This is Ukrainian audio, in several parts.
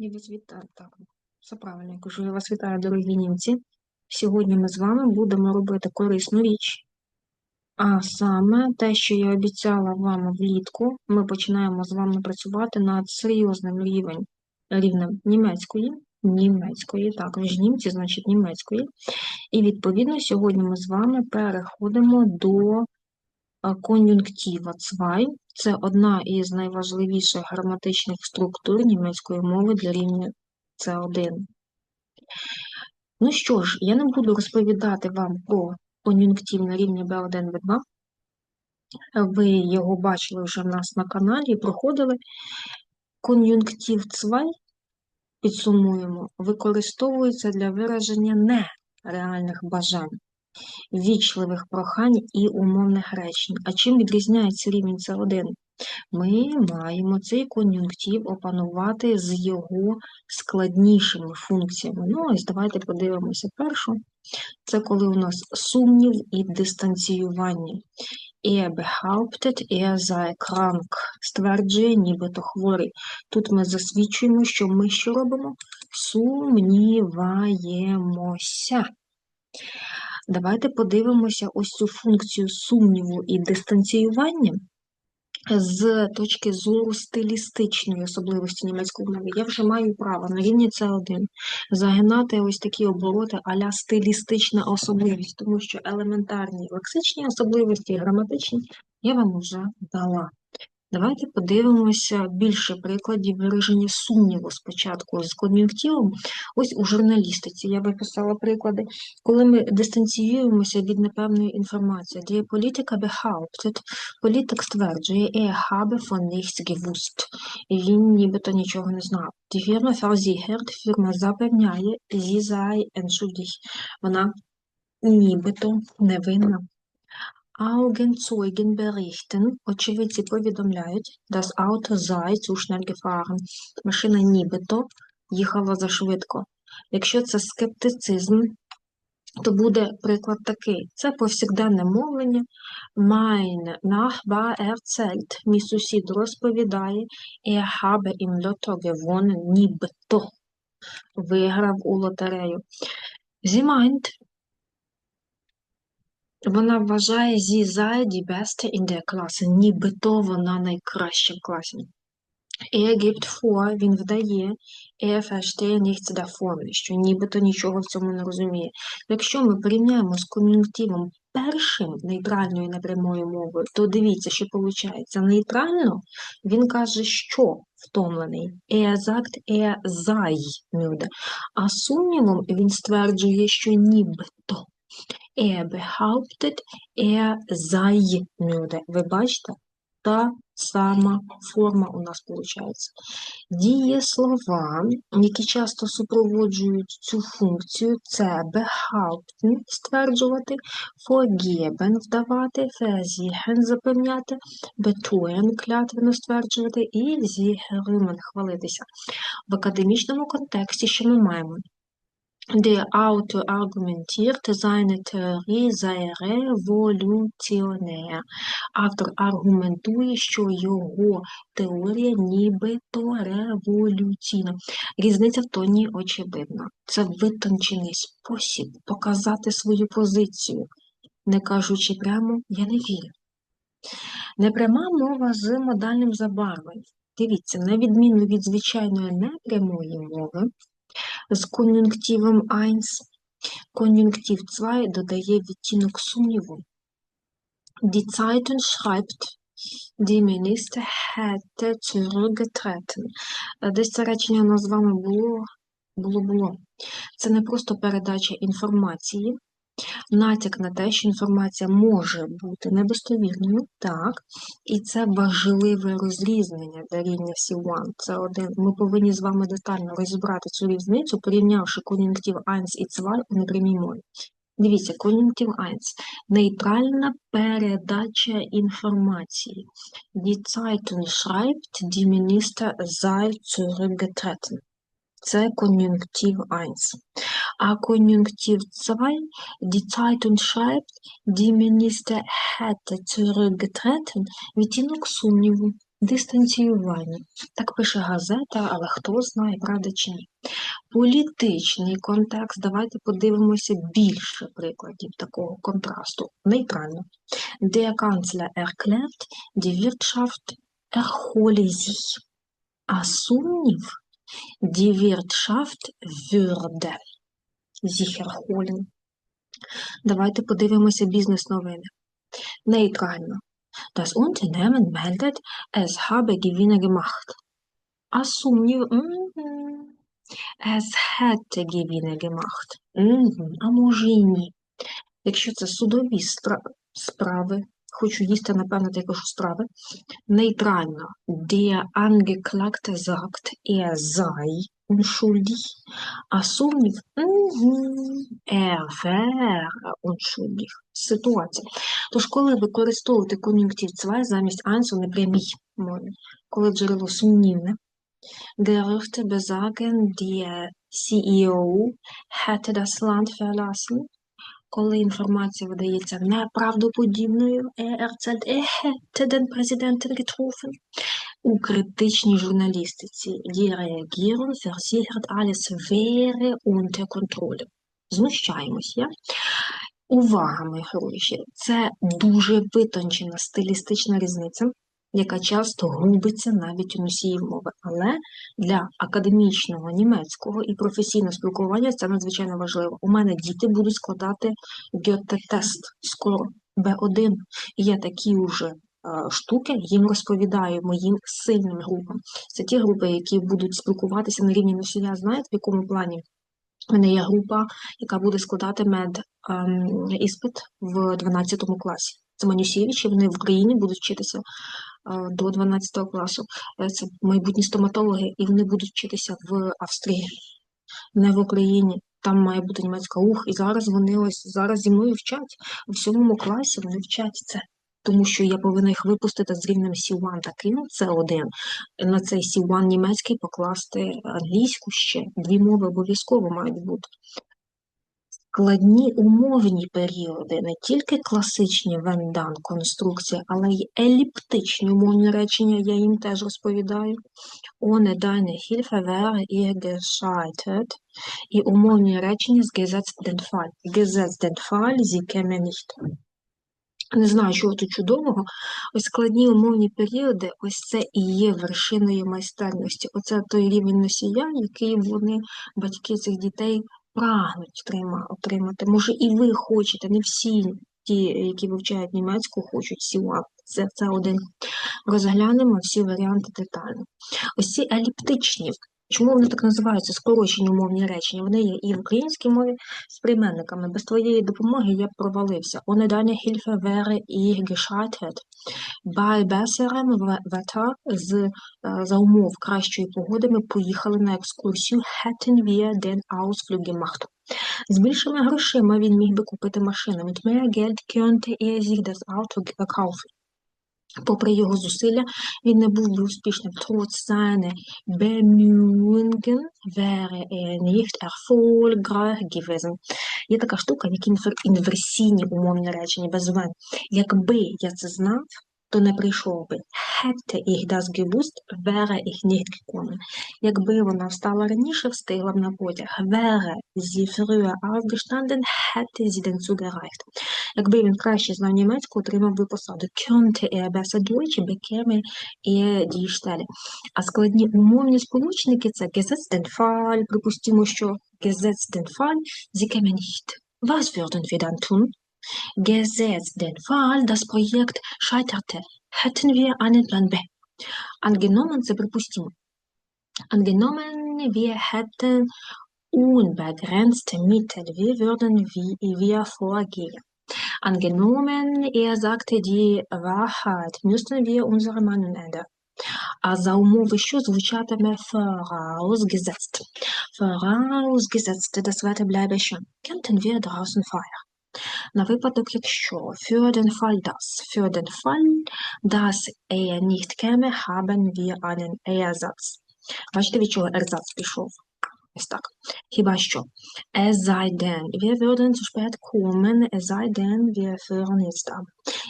Я вас вітаю. Так, все правильно, я кажу, я вас вітаю, дорогі німці. Сьогодні ми з вами будемо робити корисну річ. А саме те, що я обіцяла вам влітку, ми починаємо з вами працювати над серйозним рівень, рівнем німецької, німецької, так, ж німці, значить німецької. І відповідно сьогодні ми з вами переходимо до кон'юнктива цвай. Це одна із найважливіших граматичних структур німецької мови для рівня С1. Ну що ж, я не буду розповідати вам про кон'юнктив на рівні B1, B2. Ви його бачили вже в нас на каналі проходили. Кон'юнктив цвай, підсумуємо, використовується для вираження нереальних бажань, вічливих прохань і умовних речень. А чим відрізняється рівень С1? Ми маємо цей кон'юнктив опанувати з його складнішими функціями. Ну, ось давайте подивимося першу. Це коли у нас сумнів і дистанціювання. Er behauptet, er sei krank. Стверджує, нібито хворий. Тут ми засвідчуємо, що ми що робимо? Сумніваємося. Давайте подивимося ось цю функцію сумніву і дистанціювання з точки зору стилістичної особливості німецької мови. Я вже маю право на рівні С1 загинати ось такі обороти а-ля стилістична особливість, тому що елементарні лексичні особливості граматичні я вам вже дала. Давайте подивимося більше прикладів вираження сумніву спочатку з кон'юнктивом. Ось у журналістиці я виписала приклади, коли ми дистанціюємося від непевної інформації. Die Politiker behauptet, політик стверджує, er habe von nichts gewusst. І він нібито нічого не знав. Die Firma versichert, фірма запевняє, sie sei entschuldig. Вона нібито невинна. Augenzeugen berichten, очевидці повідомляють, das Auto sei zu schnell gefahren. Машина нібито їхала зашвидко. Якщо це скептицизм, то буде приклад такий. Це повсякденне мовлення. Mein Nachbar erzählt, мій сусід розповідає, er habe im Lotto gewonnen, нібито виграв у лотерею. Sie meint, вона вважає sie sei die beste in der Klasse, нібито вона найкраща в класі. Er gibt vor, він вдає, er verstehe nichts davon, що нібито нічого в цьому не розуміє. Якщо ми порівняємо з кон'юнктивом першим нейтральною непрямою мовою, то дивіться, що виходить. Нейтрально він каже, що втомлений. Er sagt, er sei müde. А сумнівом він стверджує, що нібито. Er behauptet, er sei müde. Ви бачите? Та сама форма у нас виходить. Дієслова, які часто супроводжують цю функцію, це behaupten – стверджувати, vergeben – вдавати, versichern – запевняти, betuen – клятвенно стверджувати і versichern – хвалитися. В академічному контексті що ми маємо? Der Autor argumentiert, seine sei revolutionär. Автор аргументує, що його теорія нібито революційна. Різниця в тоні очевидна. Це витончений спосіб показати свою позицію, не кажучи прямо «я не вірю». Непряма мова з модальним забарвленням. Дивіться, на відміну від звичайної непрямої мови, з кон'юнктивом 1, кон'юнктив 2 додає відтінок сумніву. Die Zeitung schreibt, die Minister hätte zurückgetreten. Десь це речення у було, було, було. Це не просто передача інформації, натяк на те, що інформація може бути недостовірною, так, і це важливе розрізнення для рівня C1. Це один. Ми повинні з вами детально розібрати цю різницю, порівнявши кон'юнктив 1 і 2 у непрямій мові. Дивіться, кон'юнктив 1 – нейтральна передача інформації. Die Zeitung schreibt, die Minister sei zurückgetreten. Це кон'юнктив 1. Кон'юнктив 2, die Zeitung schreibt, die Minister hätte zurückgetreten, відтінок сумніву. Дистанціювання. Так пише газета, але хто знає, правда чи ні. Політичний контекст. Давайте подивимося більше прикладів такого контрасту. Нейтрально. Der Kanzler erklärt, die Wirtschaft erhole sich. А сумнів, die Wirtschaft würde erholen. Давайте подивимося бізнес-новини. Нейтрально. Das Unternehmen meldet, es habe Gewinne gemacht. А сумнів, es hätte Gewinne gemacht. А може і ні. Якщо це судові справи, хочу їсти, напевно, кажу справи, нейтрально. Der Angeklagte sagt, er sei unschuldig. А сумнів, er unschuldig. Ситуація. Тож, коли використовувати кон'юнктив 2 замість eins у непрямій мові, коли джерело сумнівне, Gerüchte besagen, der CEO hätte das Land verlassen, коли інформація видається неправдоподібною, er erzählt, er hätte den Präsidenten getroffen. У критичній журналістиці die Regierung versichert, alles wäre unter Kontrolle. Знущаємось, я? Увага, мої хороші, це дуже витончена стилістична різниця, яка часто губиться навіть у носіїв мови. Але для академічного німецького і професійного спілкування це надзвичайно важливо. У мене діти будуть складати Гьоте-тест скоро Б1. І я такі вже штуки їм розповідаю моїм сильним групам. Це ті групи, які будуть спілкуватися на рівні носія. Знаєте, в якому плані? У мене є група, яка буде складати мед ем, іспит в 12 класі. Це Манюсєвичі, вони в Україні будуть вчитися е, до 12 класу. Е, Це майбутні стоматологи, і вони будуть вчитися в Австрії, не в Україні. Там має бути німецька ух, і зараз вони ось зараз зі мною вчать. У сьомому класі вони вчать це. Тому що я повинна їх випустити з рівнем C1 таким, це один. На цей C1 німецький покласти англійську ще. Дві мови обов'язково мають бути. Складні умовні періоди, не тільки класичні вендан конструкції, але й еліптичні умовні речення, я їм теж розповідаю. Ohne deine Hilfe wäre ihr gescheitert. І умовні речення з gesetzt den Fall. Gesetzt den Fall, sie käme nicht. Не знаю, чого тут чудового. Ось складні умовні періоди, ось це і є вершиною майстерності. Оце той рівень носія, який вони, батьки цих дітей, прагнуть трима- отримати. Може, і ви хочете, не всі ті, які вивчають німецьку, хочуть сіла. Це, це один. Розглянемо всі варіанти детально. Ось ці еліптичні. Чому вони так називаються скорочені умовні речення? Вони є і в українській мові з прийменниками. Без твоєї допомоги я б провалився. Ohne deine Hilfe wäre ich gescheitert. Bei besserem Wetter з, е, за умов кращої погоди ми поїхали на екскурсію hätten wir den Ausflug gemacht. З більшими грошима він міг би купити машину. Mit mehr Geld könnte er sich das Auto kaufen. Попри його зусилля, він не був успішним. Trotz seiner Bemühungen wäre er nicht erfolgreich gewesen. Є така штука, як інверсійні умовні речення без «wenn». Якби я це знав, то не прийшов би. Hätte ich das gewusst, wäre ich nicht gekommen. Якби вона встала раніше, встигла б на потяг. Wäre sie früher aufgestanden, hätte sie den Zug erreicht. Якби він краще знав німецьку, отримав би посаду. Könnte er besser Deutsch, bekäme er die Stelle. А складні умовні сполучники – це gesetzt den Fall, припустимо, що gesetzt den Fall, sie käme nicht. Was würden wir dann tun? Gesetzt den Fall, das Projekt scheiterte, hätten wir einen Plan B. Angenommen, це припустимо. Angenommen, wir hätten unbegrenzte Mittel, wie würden wir, wir vorgehen? Angenommen, er sagte die Wahrheit, müssten wir unsere Meinung ändern. А за умови, що звучатиме vorausgesetzt. Vorausgesetzt, das Wetter bleibe schön. Könnten wir draußen feiern? На випадок, якщо für den Fall das, für den Fall, dass er nicht käme, haben wir einen Ersatz. Бачите, від чого ерзац пішов? Ось так. Хіба що? Es sei denn, wir würden zu spät kommen, es sei denn, wir führen jetzt ab.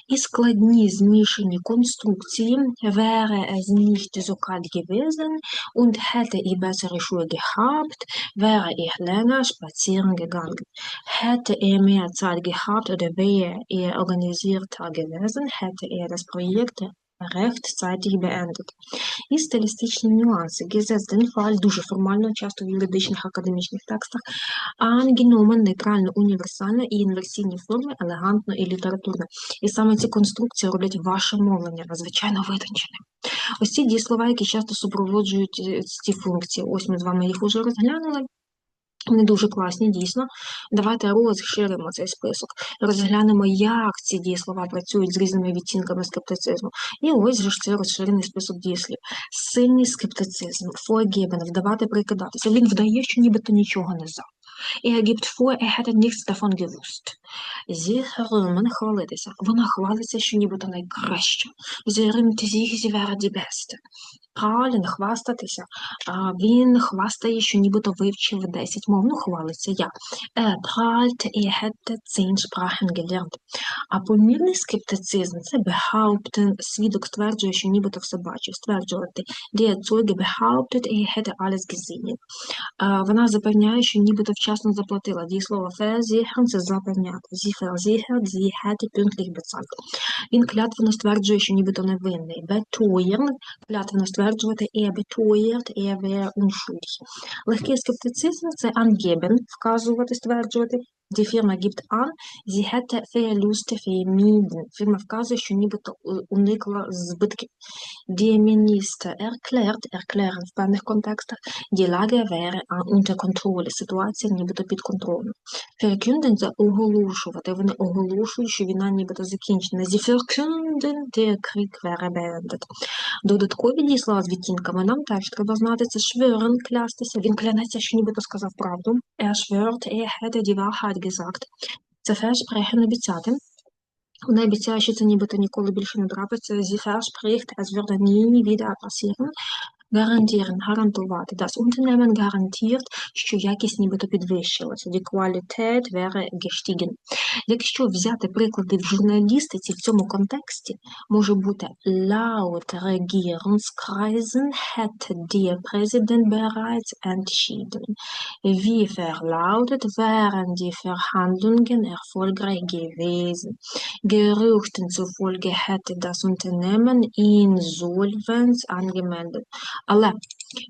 І складні змішані конструкції wäre es nicht so kalt gewesen und hätte ich bessere Schuhe gehabt, wäre ich länger spazieren gegangen. Hätte er mehr Zeit gehabt oder wäre er organisierter gewesen, hätte er das Projekt rechtzeitig beendet. І стилістичні нюанси. Gesetz Fall дуже формально, часто в юридичних академічних текстах. Angenommen нейтрально, універсально і інверсійні форми, елегантно і літературно. І саме ці конструкції роблять ваше мовлення надзвичайно витонченим. Ось ці дієслова, які часто супроводжують е, ці функції. Ось ми з вами їх уже розглянули. Вони дуже класні, дійсно. Давайте розширимо цей список, розглянемо, як ці дієслова працюють з різними відтінками скептицизму. І ось же ж це розширений список дієслів. Сильний скептицизм, vorgeben, вдавати прикидатися. Він вдає, що нібито нічого не знав. Er gibt vor, er hätte nichts. Sie rühmen хвалитися. Вона хвалиться, що нібито найкраще. Die Beste. Prahlen, хвастатися. Він хвастає, що нібито вивчив 10 мов. Ну, хвалиться я. Er prahlt, er hätte 10 Sprachen. А помірний скептицизм – це behaupten. Свідок стверджує, що нібито все бачив. Стверджувати. Der Zeuge behauptet, er hätte alles gesehen. Вона запевняє, що нібито вчасно заплатила. Дієслово versichern – це запевняти. Зіхер, зіхер, sie hätte pünktlich bezahlt. Він клятвено стверджує, що нібито невинний. Beteuern – клятвено стверджувати. Er beteuert, er ве unschuldig. Легкий скептицизм – це ангебен, – вказувати, стверджувати. Die Firma gibt an, sie hätte Verluste vermieden. Фірма вказує, що нібито уникла збитків. Die Minister erklärt, erklären в певних контекстах, die Lage wäre unter Kontrolle. Ситуація нібито під контролем. Verkünden – це оголошувати. Вони оголошують, що війна нібито закінчена. Sie verkünden, der Krieg wäre beendet. Додаткові дійслова з відтінками нам теж треба знати. Це schwören – клястися. Він клянеться, що нібито сказав правду. Er schwört, er hätte die Wahrheit gesagt. Це versprechen – обіцяти. Вона обіцяє, що це нібито ніколи більше не трапиться. Sie verspricht, es würde nie wieder passieren. Гарантіren – гарантувати. Das Unternehmen гарантіrt, що якість нібито підвищилася. Die Qualität wäre gestiegen. Якщо взяти приклади в журналістиці в цьому контексті, може бути laut Regierungskreisen hätte der Präsident bereits entschieden. Wie verlautet wären die Verhandlungen erfolgreich gewesen. Gerüchten zufolge hätte das Unternehmen Insolvenz angemeldet. Але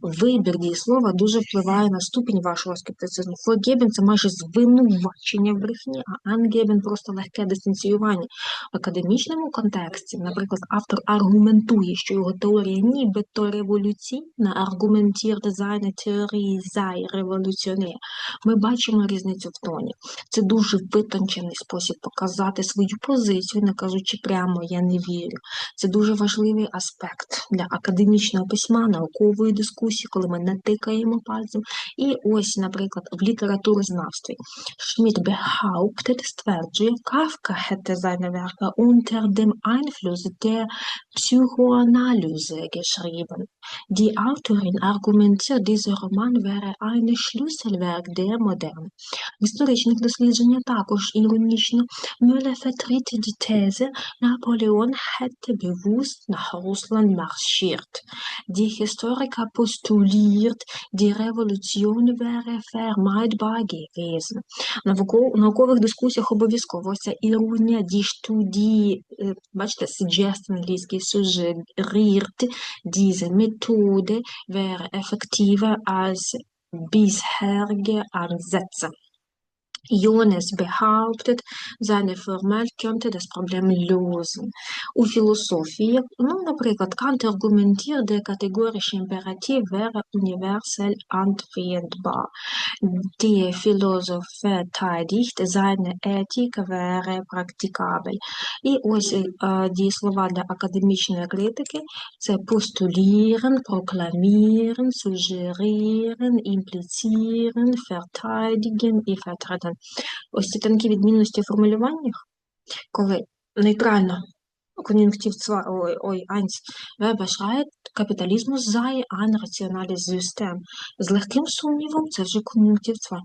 вибір дієслова дуже впливає на ступінь вашого скептицизму. Vorgeben – це майже звинувачення в брехні, а angeben – просто легке дистанціювання. В академічному контексті, наприклад, автор аргументує, що його теорія нібито революційна, аргументіrt seine Theorie sei revolutionär. Ми бачимо різницю в тоні. Це дуже витончений спосіб показати свою позицію, не кажучи прямо «я не вірю». Це дуже важливий аспект для академічного письма, наукової дискусії, коли ми не тикаємо пальцем. І ось, наприклад, в літературознавстві Schmidt behauptet, стверджує, Kafka hätte seine Werke Einfluss der Psychoanalyse geschrieben. Die Autorin argumentiert, dieser Roman wäre ein Schlüsselwerk der Moderne. В історичних дослідженнях також іронічно Müller vertritt die These, Napoleon hätte bewusst nach Russland marschiert. Die Historiker postuliert, die Revolution wäre vermeidbar gewesen. Навуков- У наукових дискусіях обов'язково ця іронія die Studie, е, бачите, suggest англійський suggeriert, diese Methode wäre effektiver als bisherige Ansätze. Jonas behauptet, seine Formel könnte das Problem lösen. У філософії, ну, наприклад, Kant argumentiert, der kategorische Imperativ wäre universell anwendbar. Der Philosoph verteidigt, seine Ethik wäre praktikabel. І ось е, дієслова для академічної критики – це постуліeren, прокламіeren, suggerieren, implizieren, verteidigen і vertreten. Ось ці тонкі відмінності в формулюваннях, коли нейтрально 2, ой, ой, 1. Wer beschreibt, капіталізмус sei ein rationales System. З легким сумнівом це вже кон'юнктив 2.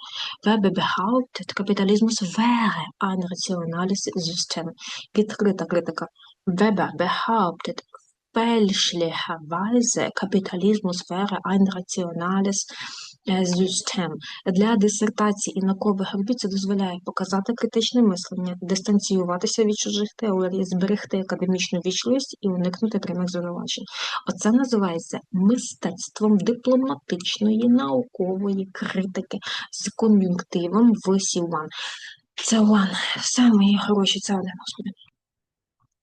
Wer behauptet, капіталізмус wäre ein rationales System. Відкрита критика. Weber behauptet, fälschlicherweise, Kapitalismus wäre ein rationales е, System. Для дисертації і наукових робіт це дозволяє показати критичне мислення, дистанціюватися від чужих теорій, зберегти академічну вічливість і уникнути прямих звинувачень. Оце називається мистецтвом дипломатичної наукової критики з кон'юнктивом в C1. Це one. Все, мої хороші, це один, господи.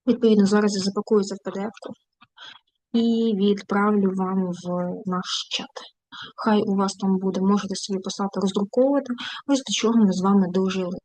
Відповідно, зараз я запакую це в PDF-ку і відправлю вам в наш чат. Хай у вас там буде, можете собі писати, роздруковувати. Ось до чого ми з вами дожили.